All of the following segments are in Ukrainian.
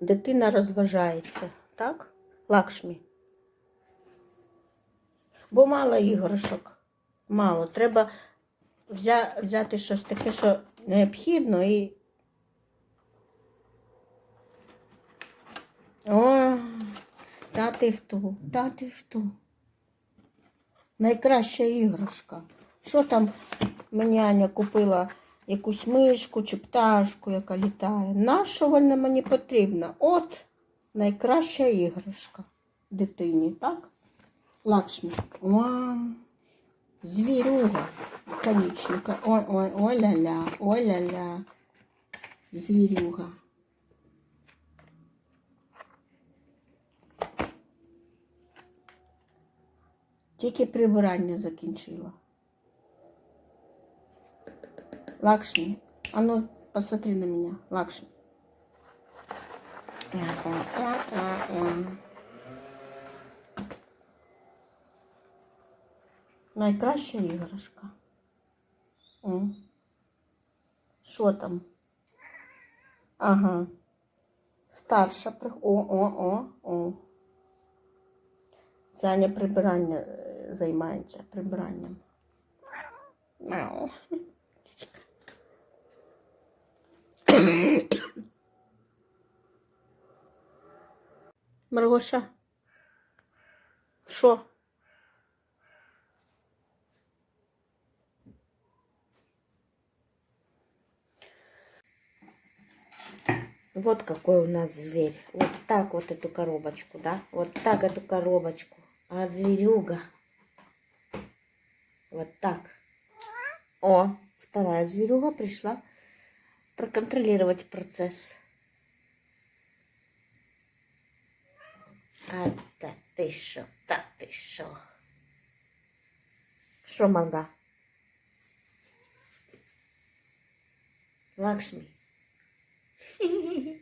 дитина розважається, так? Лакшмі. Бо мало іграшок. Мало. Треба взяти щось таке, що необхідно і. О, дати в ту, дати в ту. Найкраща іграшка. Що там мені Аня купила якусь мишку чи пташку, яка літає. Нащо вона мені потрібна? От найкраща іграшка дитині, так? Лакшмі. Звірюга. Конічника. Ой, ой, ой ля-ля, ой ля-ля. Звірюга. Тільки прибирання закінчила. Лакшми, а ну посмотри на меня, Лакшми. Найкраща іграшка. Що там? Ага. Старша при... О, о, о, о. Це Аня прибирання е, займається прибиранням. Мяу. Маргоша. Що? Вот какой у нас зверь. Вот так вот эту коробочку, да? Вот так эту коробочку. А зверюга. Вот так. О, вторая зверюга пришла проконтролировать процесс. А та ти що, та ти що? Що, Марга? Лакшми.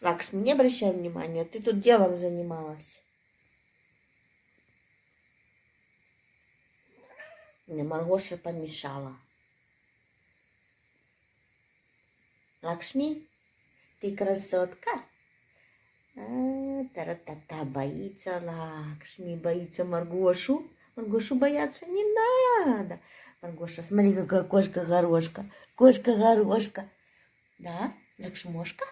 Лакшми, не обращай внимания, ты тут делом занималась. Мне Маргоша помешала. Лакшми, ты красотка. А, Тара-та-та, боится Лакшми, боится Маргошу. Маргошу бояться не надо. Маргоша, смотри, какая кошка-горошка. Кошка-горошка. Да, Лакшмошка?